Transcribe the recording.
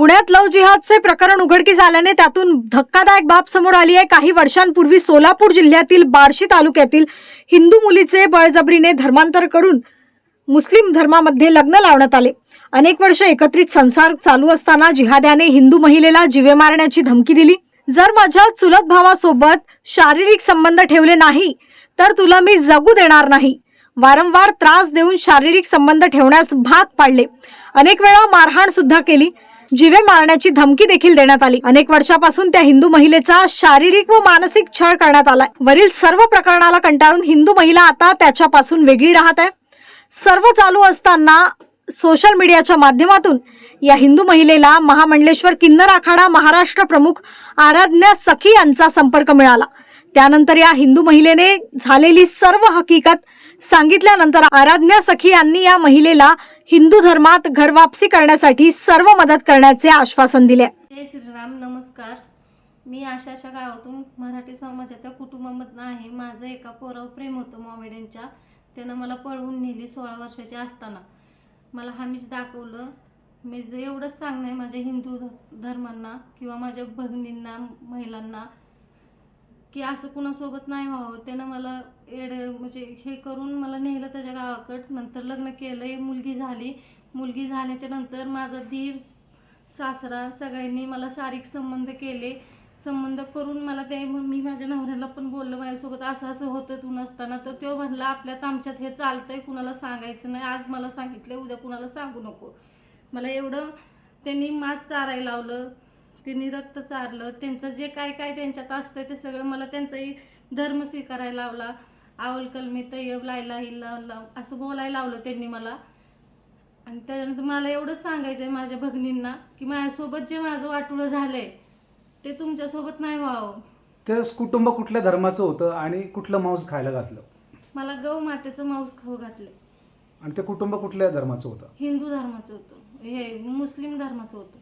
पुण्यात लव जिहादचे प्रकरण उघडकीस आल्याने त्यातून धक्कादायक बाब समोर आली आहे. काही वर्षांपूर्वी सोलापूर जिल्ह्यातील बार्शी तालुक्यातील हिंदू मुलीचे बळजबरीने धर्मांतर करून मुस्लिम धर्मामध्ये लग्न लावण्यात आले. अनेक वर्ष एकत्रित संसार चालू असताना जिहाद्याने हिंदू महिलेला जीवे मारण्याची धमकी दिली. जर माझ्या चुलत भावासोबत शारीरिक संबंध ठेवले नाही तर तुला मी जगू देणार नाही. वारंवार त्रास देऊन शारीरिक संबंध ठेवण्यास भाग पाडले. अनेक वेळा मारहाण सुद्धा केली. जीवे मारण्याची धमकी देखील देण्यात आली. अनेक वर्षापासून त्या हिंदू महिलेचा शारीरिक व मानसिक छळ करण्यात आलाय. वरील सर्व प्रकरणाला कंटाळून हिंदू महिला आता त्याच्यापासून वेगळी राहत आहे. सर्व चालू असताना सोशल मीडियाच्या माध्यमातून या हिंदू महिलेला महामंडलेश्वर किन्नर आखाडा महाराष्ट्र प्रमुख आराध्या सखी यांचा संपर्क मिळाला. त्यानंतर या हिंदू महिलेने झालेली सर्व हकीकत सांगितल्यानंतर आराध्या सखी यांनी या महिलेला हिंदू धर्मात घरवापसी करण्यासाठी सर्व मदत करण्याचे आश्वासन दिले. जय श्रीराम नमस्कार. मी आशाच्या गावातून मराठी समाजाच्या कुटुंबामधनं आहे. माझं एका पोरावर प्रेम होतं मॉमेड्यांच्या त्यानं मला पळवून नेली सोळा वर्षाची असताना. मला हमीच दाखवलं. मी जे एवढंच सांगणं आहे माझ्या हिंदू ध- धर्मांना किंवा माझ्या बहिणींना महिलांना की असं कुणासोबत नाही व्हावं. त्यानं मला एड म्हणजे हे करून मला नेलं त्याच्या गावाकडं. नंतर लग्न केलं मुलगी झाली. मुलगी झाल्याच्यानंतर माझा दीर सासरा सगळ्यांनी मला शारीरिक संबंध केले. संबंध करून मला ते मी माझ्या नवऱ्याला पण बोललं माझ्यासोबत असं असं होतं तू नसताना. तर तो म्हणला आपल्यात आमच्यात हे चालतंय कुणाला सांगायचं नाही. आज मला सांगितलं उद्या कुणाला सांगू नको. मला एवढं त्यांनी मास चारायला लावलं. त्यांनी रक्त चारलं त्यांचं जे काय काय त्यांच्यात असतं ते सगळं मला त्यांचाही धर्म स्वीकारायला लावला. आवल कलमी तय्यब लायला हिल्ला असं बोलायला लावलं त्यांनी मला. आणि त्याच्यानंतर मला एवढंच सांगायचं आहे माझ्या भगिनींना की माझ्यासोबत जे माझं वाटुळं झालंय ते तुमच्यासोबत नाही व्हावं. ते कुटुंब कुठल्या धर्माचं होतं आणि कुठलं मांस खायला घातलं? मला गौ मातेचं मांस खाऊ घातलं आणि ते कुटुंब कुठल्या धर्माचं होतं? हिंदू धर्माचं होतं. हे मुस्लिम धर्माचं होतं.